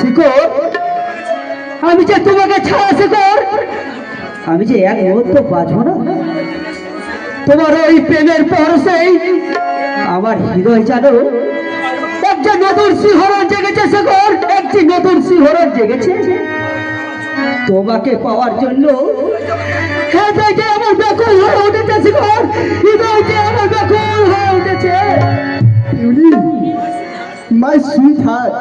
শিকর আমি যে তোমাকে ছাড়া শিকর আমি যে এক মুহূর্ত বাঁচবো না? তোমার ওই প্রেমের পরশেই আমার হৃদয় জানো একটা নতুন শিহরণ জেগেছে শিকর একটি নতুন শিহরণ জেগেছে। তোমাকে পাওয়ার জন্য হৃদয় যে আমার ব্যাকুল হয়ে উঠেছে শিকর হৃদয় যে আমার ব্যাকুল হয়ে উঠেছে। মাই সুইট হার্ট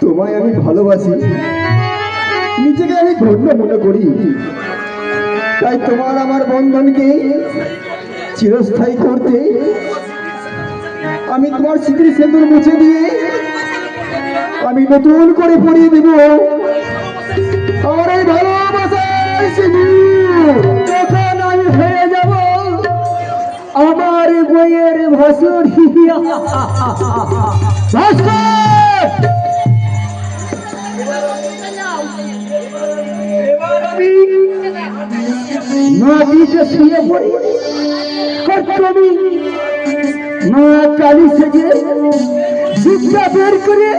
তোমায় আমি ভালোবাসি। নিজেকে আমি ধন্য মনে করি। তাই তোমার আমার বন্ধনকে চিরস্থায়ী করতে আমি তোমার স্মৃতির সেতুর মুছে দিয়ে আমি নতুন করে পড়িয়ে দেব। আমার এই। তখন আমি হয়ে যাব, আমার বইয়ের ভাসুর মাটিতে শুয়ে পড়ি। আর মা কালী সেজে শিক্ষা বের করে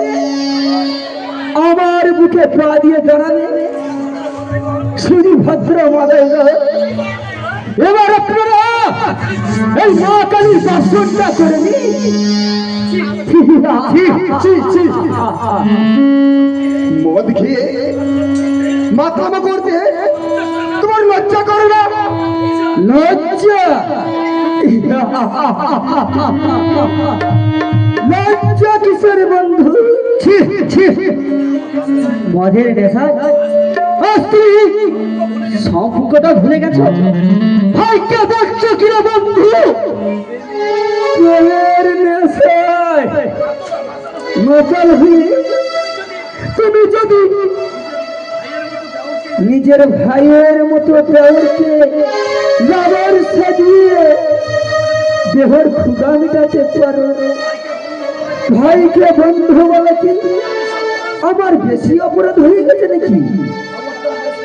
আমার বুকে পা দিয়ে দাঁড়াবে শুধু ভদ্র মাদায় এবার আপনারা এই মা কালীর দর্শনটা করে মদ খেয়ে মাথামা করতে তোমার লজ্জা করে না? লজ্জা? লজ্জা কিসের বন্ধু? মদের নেশা? তুমি সম্পর্কটা ভুলে গেছো? ভাইকে দেখছ কিনা বন্ধু? নকল হয়ে তুমি যদি নিজের ভাইয়ের মতো দেওরকে লাভার সাজিয়ে দেহর ক্ষুদা মিটাতে পারো ভাইকে বন্ধু বলে কি? আমার বেশি অপরাধ হয়ে গেছে নাকি?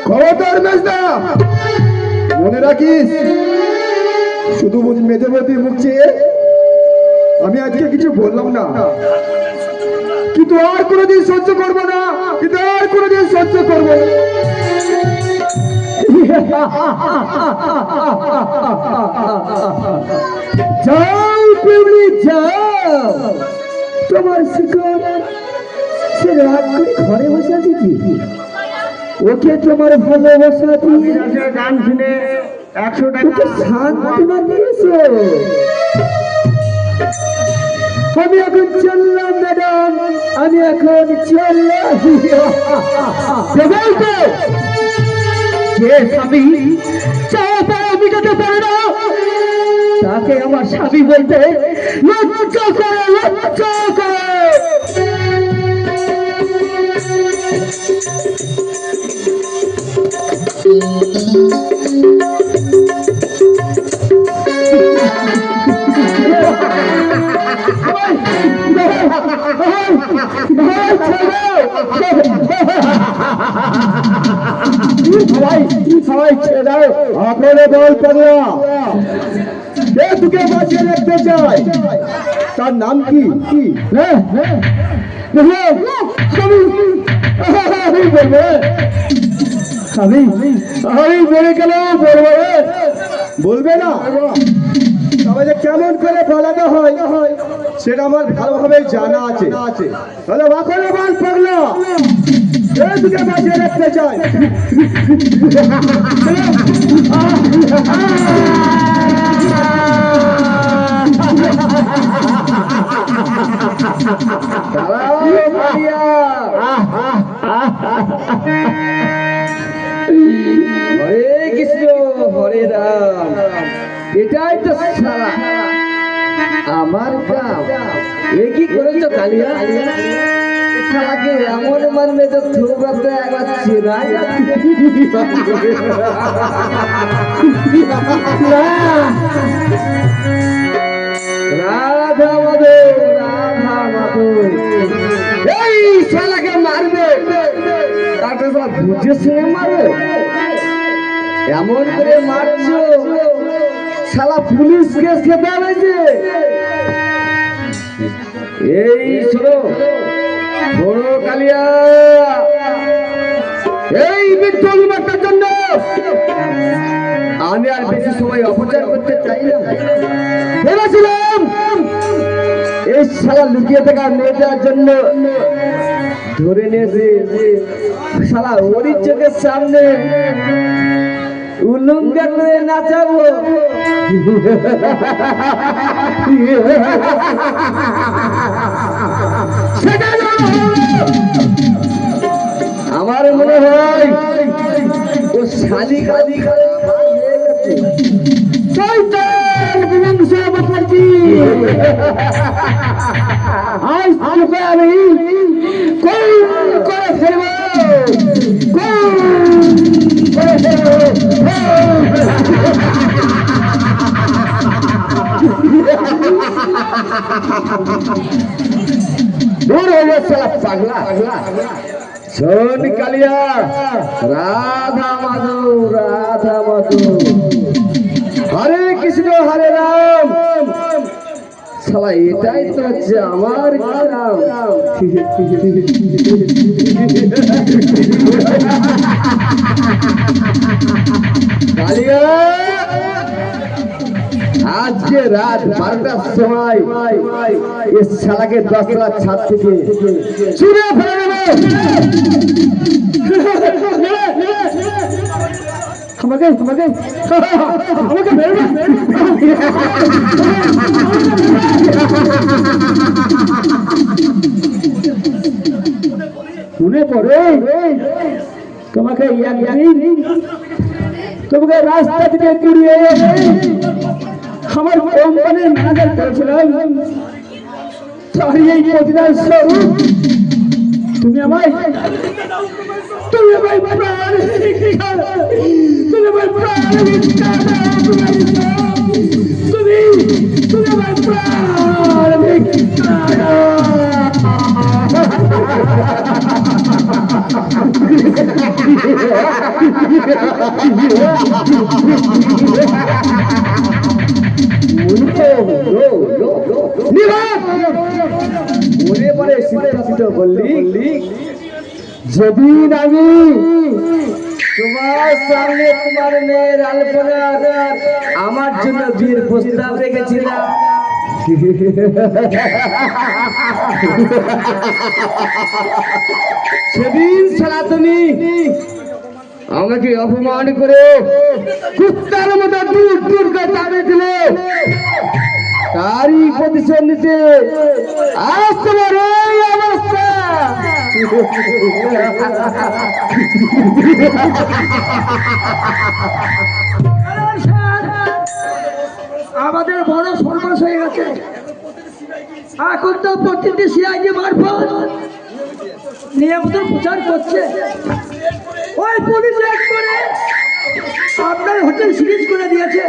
খবরদার মেজদা, মনে রাখিস? শুধু মেজবতী মুখ চেয়ে আমি আজকে কিছু বললাম না। কিন্তু আর কোনোদিন সহ্য করব না কিন্তু আর কোনোদিন সহ্য করব। না যাও পিউলি যাও। তোমার শিকড় সে রাগ করে ঘরে বসে আছে কি? ওকে তোমার ভালোবাসা দিয়ে গান শুনে একশো দিয়েছ। আমি এখন চললাম, ম্যাডাম। আমি এখন চললাম। যে স্বামী চাওয়া পাওয়া মিটাতে পারে না, তাকে আমার স্বামী বলতে লজ্জা করে লজ্জা করে। সবাই সবাই ছেড়ে দাও আপনারা বল পাগলা বাঁচিয়ে রাখতে চায় তার নাম কি হ্যাঁ হ্যাঁ হ্যাঁ আমি বলে গেল বলব বলবে না যে কেমন করে বলানো হয় সেটা আমার ভালোভাবে জানা আছে। তাহলে বাঁচিয়ে রাখতে হরে কৃষ্ণ, হরে রাম। এটাই তো সারা। আমার কাম এ কি করেছ কালিয়া? শালাকে এমন মারবে তো থোবরাতে একবার চেনা রাধা মাধব রাধা মাধব। এই শালাকে মারবে। বুঝে শুনে মারো এমন করে মারছো। শালা পুলিশ কেস খেতে হয়েছে এই শোনো শোনো কালিয়া। এই বিদ্যুৎ মাত্রার জন্য। আমি আর বেশি সময় অপচয় করতে চাই না। ভেবেছিলাম এই শালা লুকিয়ে থাকা মেয়েটার জন্য ধরে নিয়েছে শালা ওরই চোখের সামনে উলঙ্গা করে নাচাবো। আমার মনে হয় ও শালি কালি আজ তোকে আমি কোন করে ফেলব? কোন করে ফেলব? দূর হয়ে যাচ্ছে পাগলা। শোন কালিয়া, রাধা মাধব রাধা মাধব হরে কৃষ্ণ, হরে রাম। শালা এটাই তো হচ্ছে আমার গ্রাম। কালিয়া। আজকে রাত বারোটার সময় এ শালাকে দশ লাখ ছাদ থেকে চুরে ফেলে দেবো আমাকে আমাকে আমাকে বেরোবে মনে পড়ে তোমাকে একদিন তোমাকে রাস্তা থেকে কুড়িয়ে এনে আমার কোম্পানির ম্যানেজার করেছিলাম তারই এই প্রতিদান স্বরূপ তুমি আমায় তুমি আমায় প্রাণ। তুমি আমায় প্রাণ। তুমি তুমি আমায় প্রাণ ভিক্ষা মনে পড়ে সিদ্ধান্ত বললি যেদিন আমি তোমার সামনে তোমার মেয়ের আলপনা আমার জন্য বিয়ের প্রস্তাব রেখেছিলাম সেদিন ছাড়া তুমি আমাকে অপমান করে কুত্তার মতো দূর দূর তাড়িয়েছিলে তারই প্রতিশোধ নিতে আজ তোমার এই অবস্থা। আমাদের বড় সর্বনাশ হয়ে গেছে। এখন তো প্রতিটি সিআইডি মারফত নিয়মিত প্রচার করছে। ওই পুলিশ এক করে আপনার হোটেল সিরিজ করে দিয়েছে।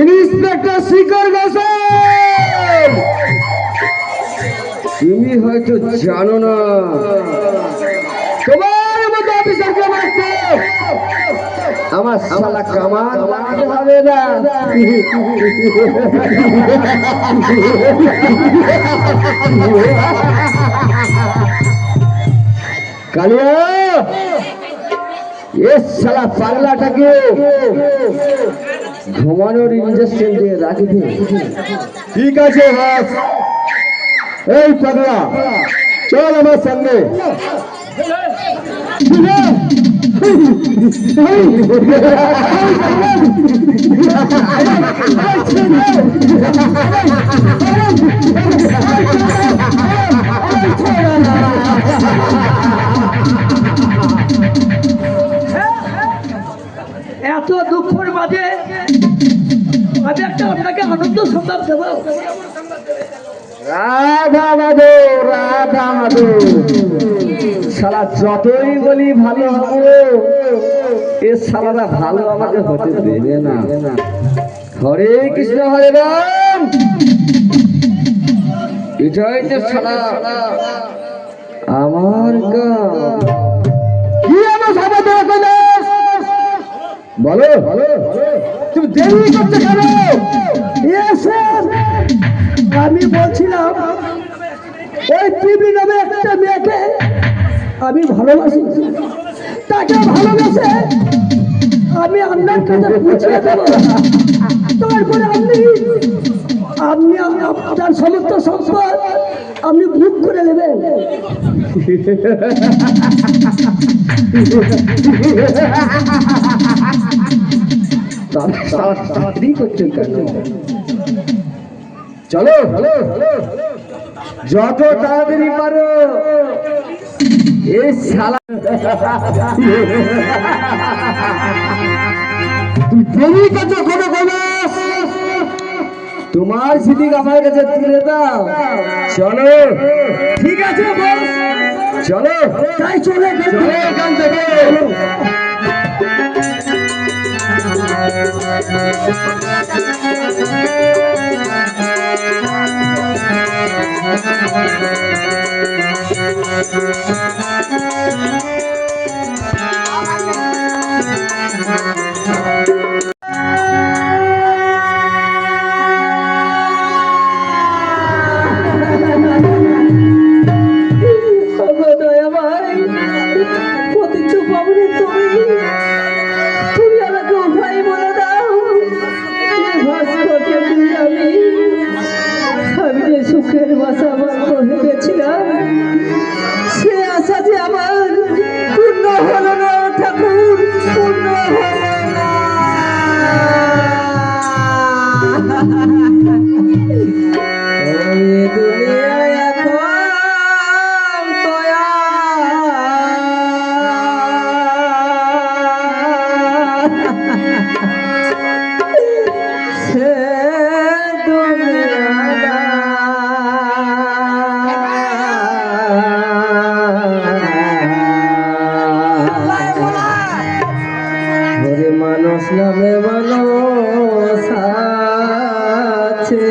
ইন্সপেক্টর শিকর তুমি হয়তো জানো না। তোমার মতো অফিসারকে মারতে আমার শালা কামার হবে না। কালিয়া! এ শালা পাগলাটাকে ঘুমানোর ইঞ্জেকশন দিয়ে রাখি ঠিক আছে বাস এই পাগলা, চল আমার সঙ্গে এত দুঃখের মাঝে আমি একটা আপনাকে আনন্দ সংবাদ দেব। রাধা মাধো রাধা মাধো শালা যতই বলি ভালো হব, এ শালারা ভালো আমাকে হতে দেবে না। হরে কৃষ্ণ, হরে রাম। এটাই শালা। আমার কি বলো তুমি দেরি করছ কেন. আমি বলছিলাম, ওই পিবি নামে একটা মেয়েকে আমি ভালোবাসি। তাকে ভালোবাসে আমি আপনার কাছে পৌঁছে দেবো। তারপরে আপনি আপনি আপনার সমস্ত সম্পদ আপনি বুক করে নেবেন। চলো যত তাড়াতাড়ি পারো এই শালা। তুই দেরি কোনো কোনো তোমার সিটিং আমার কাছে তুলে দাও। চলো। ঠিক আছে চলো। তাই চলে চলো এখান থেকে।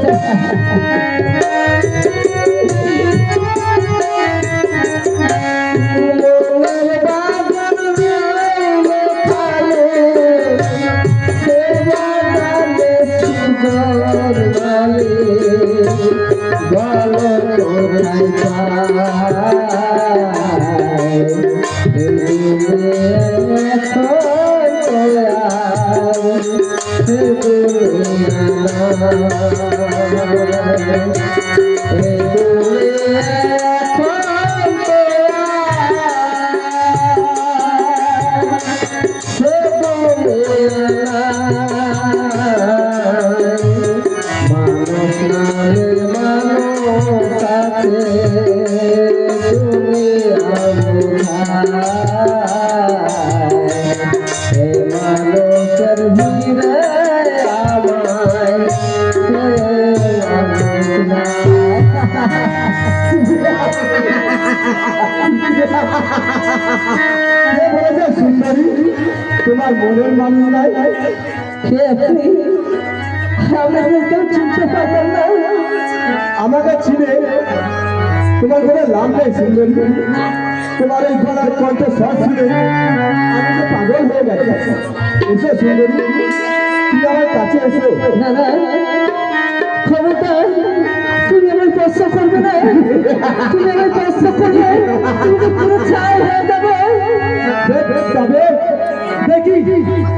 Thank you. তোমার মনের মানুষ নাই কে আপনি আমাকে কেউ না আমাকে চিনে তোমার কোনো লাভ নেই, সুন্দরী। তোমার এই গলার কণ্ঠ শুনে আমি তো পাগল হয়ে গেছি এসো সুন্দরী তুমি আমার কাছে এসো। না না খবরদার তুমি আমার প্রশ্ন করবে না। তুমি আমার প্রশ্ন করলে তুমি পুরো ছাই হয়ে যাবে। দেখ, তবে দেখি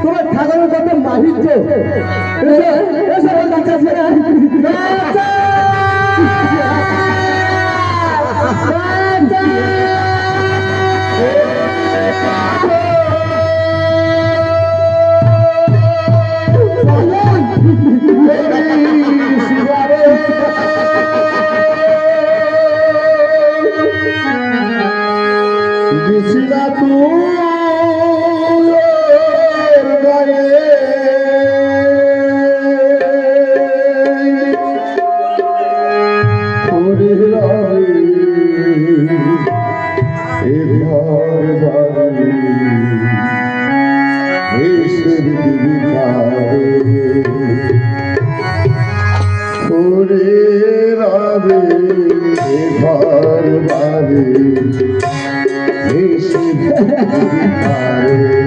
তোমার ঠাকুরের কত মাহিত্য। এসো এসো আমার কাছে। তুমি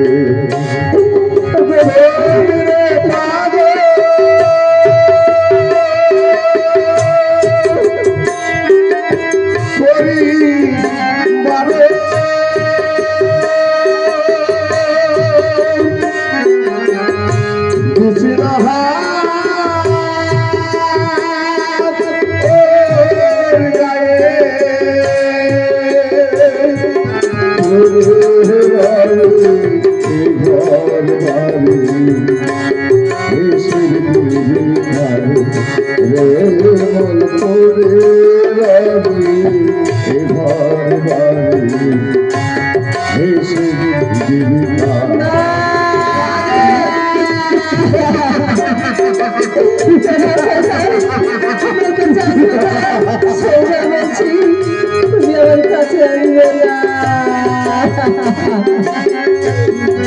আমার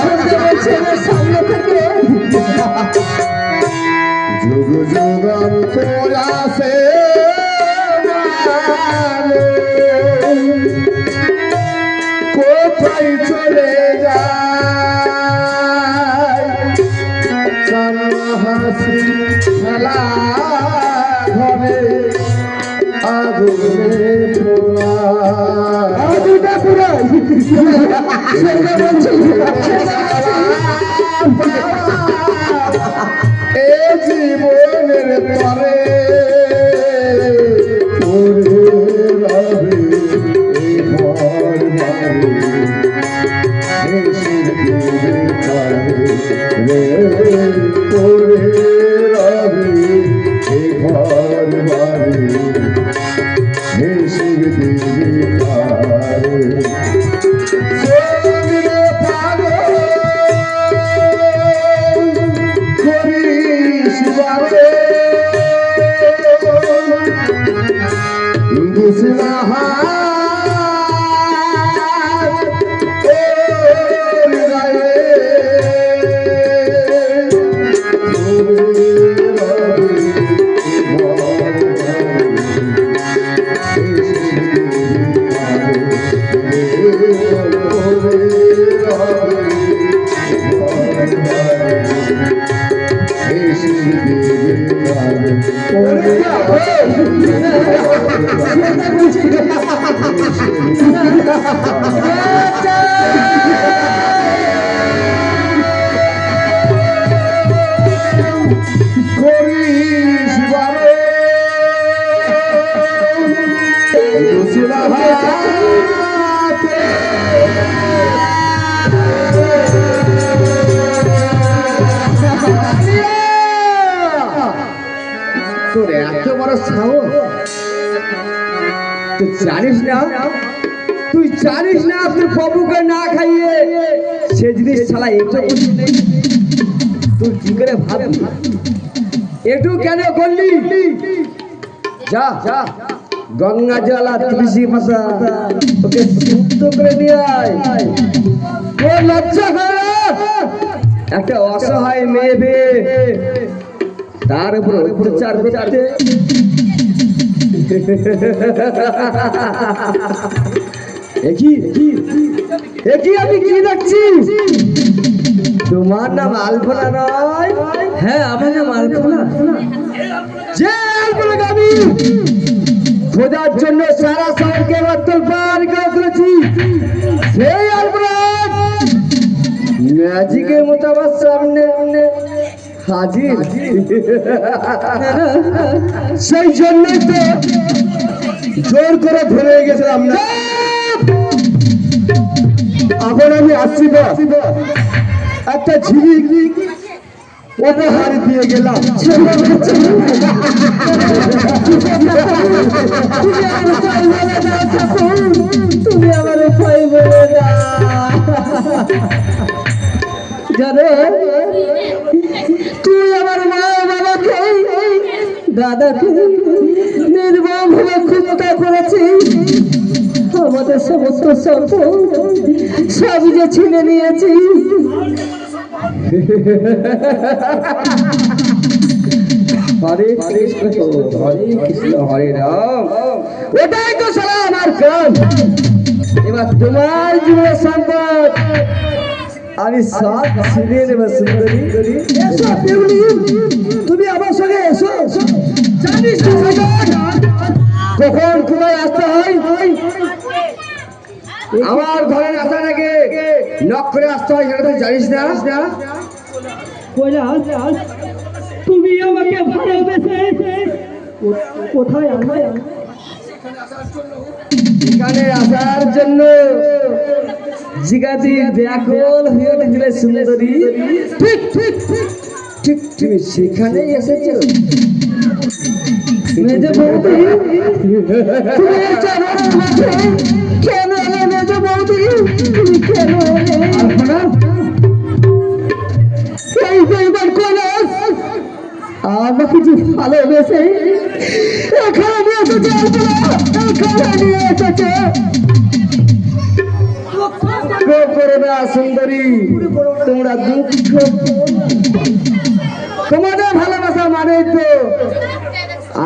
শুনতে পাচ্ছি না সামনে থেকে। যুগ যুগান্তর আসে কোথায় চলে যায়? হাসি খেলা ঘরে আগুনে পোড়া Yeah. বড় সাহস? তুই জানিস না? তুই জানিস না তুই প্রভুকে না খাইয়ে সে জিনিস ছাড়া একটু তুই কি করে ভাববি একটু কেন করলি? যা যা। গঙ্গা জলা তুলসী পাতা ওকে শুদ্ধ করে নিয়ে আয়। লজ্জা? একটা অসহায় মেয়ে তার উপর অত্যাচার করতে। একই একই আমি কি দেখছি? তোমার নাম আলপনা নয়? হ্যাঁ আমার নাম আলপনা যে আলপনা আমি খোঁজার জন্য সারা শহরকে মাত্র পার করে তুলেছি, সেই আলপনা ম্যাজিকের মতো আমার সামনে। হাজির। সেই জন্যই তো জোর করে ধরে গেছিলাম না। এখন আমি আসছি একটা ঝিলিক উপহার দিয়ে গেলাম। তুমি আমার উপায় বলে দাও। জানো তুই আমার মা বাবাকে দাদাকে নির্মম ভাবে খুঁজতে করেছিস। আমাদের সমস্ত সম্পদ সব যে ছিনে নিয়েছিস। হরে কৃষ্ণ হরে কৃষ্ণ হরে রাম। ওটাই তো সারা আমার কাম এবার তোমার জীবনের সম্পদ। আমি সব ছিনে নেব সুন্দরী এসো পিউলি। তুমি আমার সঙ্গে এসো। জানিস না সাগর? কখন কোথায় আসতে হয় আমার ঘরের আসার আগে নক করে আসতে হয় সেটা তুই জানিস না। তুমি আমাকে ভালোবেসে কোথায় আনবে এখানে আসার জন্য জিগাতি ব্যাকুল হয়ে উঠেছিল সুন্দরী। ঠিক ঠিক ঠিক ঠিক, তুমি সেখানেই এসেছ। মেজে বৌদি, তুমি এই চাদরের মাঝে কেন এলে মেজে বৌদি? তুমি কেন এলে? এই বেইমান কৈলাস আমাকে যে ভালোবেসে এখানে নিয়ে এসেছে, এখানে নিয়ে এসেছে। করো সুন্দরী। তোমরা তোমাদের ভালোবাসা মানে তো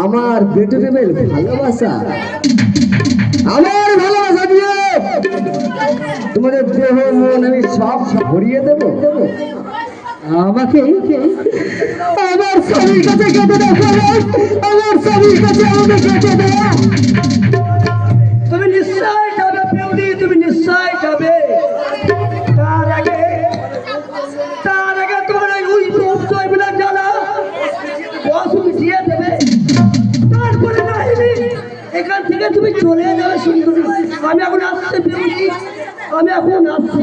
আমার বেটে দেবের ভালোবাসা। আমার ভালোবাসা দিয়ে তোমাদের দেহ, মন আমি সব ভরিয়ে দেবো। আমাকে আমার স্বামীর কাছে কেটে দাও, আমার স্বামীর কাছে আমাকে কেটে দাও। তুমি নিশ্চয় যাবে তুমি নিশ্চয় যাবে। থেকে তুমি চলে যাবে সুন্দর আমি এখন আসতে পেরেছি আমি এখন আসছি।